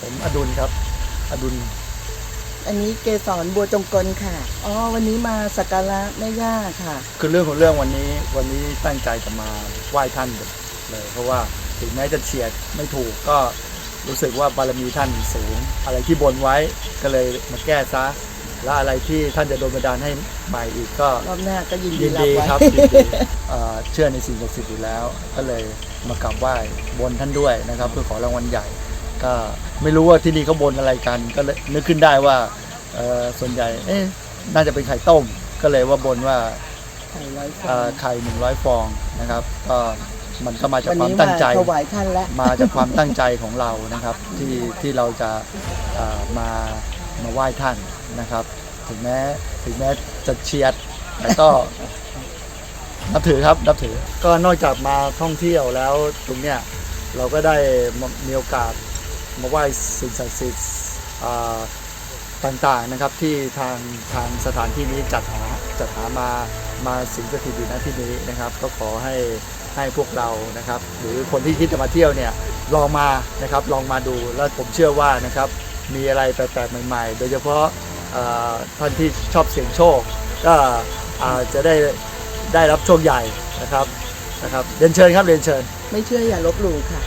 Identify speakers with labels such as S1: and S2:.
S1: ผมอดุลครับ อดุล
S2: อันนี้เกสรบัวจงกลค่ะ อ๋อ วันนี้มาสักการะแม่ย่าค่ะ
S1: คือเรื่องของเรื่องวันนี้ วันนี้ตั้งใจจะมาไหว้ท่านเลย เพราะว่าถึงแม้จะเฉียดไม่ถูกก็รู้สึกว่าบารมีท่านสูง อะไรที่บนไว้ก็เลยมาแก้ซะ และอะไรที่ท่านจะโดนบันดาลให้ใหม่อีกก็
S2: รอบหน้าก็ยินดี
S1: ยิน
S2: รับ
S1: ดี
S2: ไว้
S1: ครับยินดีเอ่อเชื่อในสิ่งศักดิ์สิทธิ์อยู่แล้ว ก็เลยมากราบไหว้บนท่านด้วยนะครับ เพื่อขอรางวัลใหญ่ ก็ไม่รู้ว่าที่นี่เขาบนอะไรกัน ก็เลยนึกขึ้นได้ว่าเอ่อส่วนใหญ่เอ๊ะน่าจะเป็นไข่ต้ม ก็เลยว่าบนว่า
S2: ไข่ร้อยฟอ
S1: เอ่องไข่หนึ่งร้อยฟองนะครับ ก็มันก็มาจาก
S2: วัน
S1: ความ
S2: นี้
S1: ตั้
S2: มาง
S1: ใจ
S2: ถวายท่านแล้ว
S1: มาจากความตั้งใจของเรานะครับ ที่ที่เราจะเอ่อมามาไหว้ท่านนะครับ ถึงแม้ถึงแม้จะเฉียดแต่ก็นับถือครับนับถือก็นอกจากมาท่องเที่ยวแล้วตรงเนี้ยเราก็ได้มามีโอกาส มาไหว้สิ่งศักดิ์สิทธิ์ต่างๆนะครับที่ทางทางสถานที่นี้จัดหาจัดหามามาสิงสถิตอยู่ณที่นี้นะครับ ก็ขอให้ให้พวกเรานะครับ หรือคนที่คิดจะมาเที่ยวเนี่ยลองมานะครับลองมาดูแล้วผมเชื่อว่านะครับมีอะไรแปลกๆใหม่ ๆ โดยเฉพาะท่านที่ชอบเสี่ยงโชค ก็จะได้ได้รับโชคใหญ่นะครับนะครับเรียนเชิญครับเรียนเชิญ
S2: ไม่เชื่ออย่าลบหลู่ค่ะ